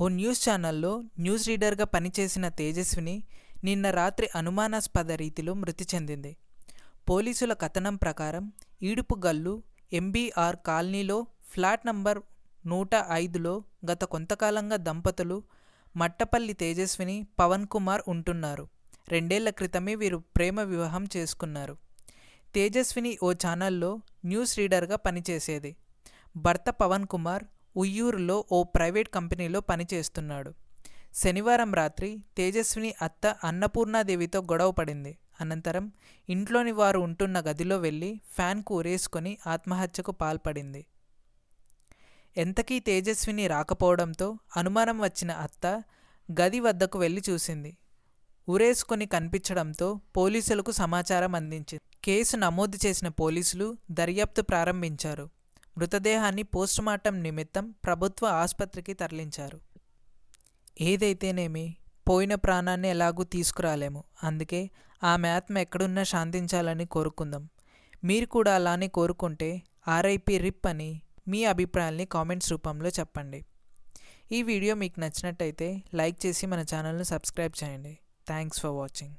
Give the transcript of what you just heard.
ఓ news ఛానల్లో news రీడర్గా పనిచేసిన తేజస్విని నిన్న రాత్రి అనుమానాస్పద రీతిలో మృతి చెందింది. పోలీసుల కథనం ప్రకారం ఈడుపుగల్లు ఎంబీఆర్ కాలనీలో ఫ్లాట్ నంబర్ నూట ఐదులో గత కొంతకాలంగా దంపతులు మట్టపల్లి తేజస్విని పవన్ కుమార్ ఉంటున్నారు. రెండేళ్ళ క్రితమే వీరు ప్రేమ వివాహం చేసుకున్నారు. తేజస్విని ఓ ఛానల్లో న్యూస్ రీడర్గా పనిచేసేది. భర్త పవన్ కుమార్ ఉయ్యూరులో ఓ ప్రైవేట్ కంపెనీలో పనిచేస్తున్నాడు. శనివారం రాత్రి తేజస్విని అత్త అన్నపూర్ణాదేవితో గొడవ పడింది. అనంతరం ఇంట్లోని వారు ఉంటున్న గదిలో వెళ్ళి ఫ్యాన్కు ఉరేసుకొని ఆత్మహత్యకు పాల్పడింది. ఎంతకీ తేజస్విని రాకపోవడంతో అనుమానం వచ్చిన అత్త గది వద్దకు వెళ్ళి చూసింది. ఉరేసుకొని కనిపించడంతో పోలీసులకు సమాచారం అందించింది. కేసు నమోదు చేసిన పోలీసులు దర్యాప్తు ప్రారంభించారు. మృతదేహాన్ని పోస్టుమార్టం నిమిత్తం ప్రభుత్వ ఆసుపత్రికి తరలించారు. ఏదైతేనేమి పోయిన ప్రాణాన్ని ఎలాగూ తీసుకురాలేము. అందుకే ఆమె ఆత్మ ఎక్కడున్నా శాంతించాలని కోరుకుందాం. మీరు కూడా అలానే కోరుకుంటే ఆర్ఐపి రిప్ అని మీ అభిప్రాయాల్ని కామెంట్స్ రూపంలో చెప్పండి. ఈ వీడియో మీకు నచ్చినట్టయితే లైక్ చేసి మన ఛానల్ను సబ్స్క్రైబ్ చేయండి. Thanks for watching.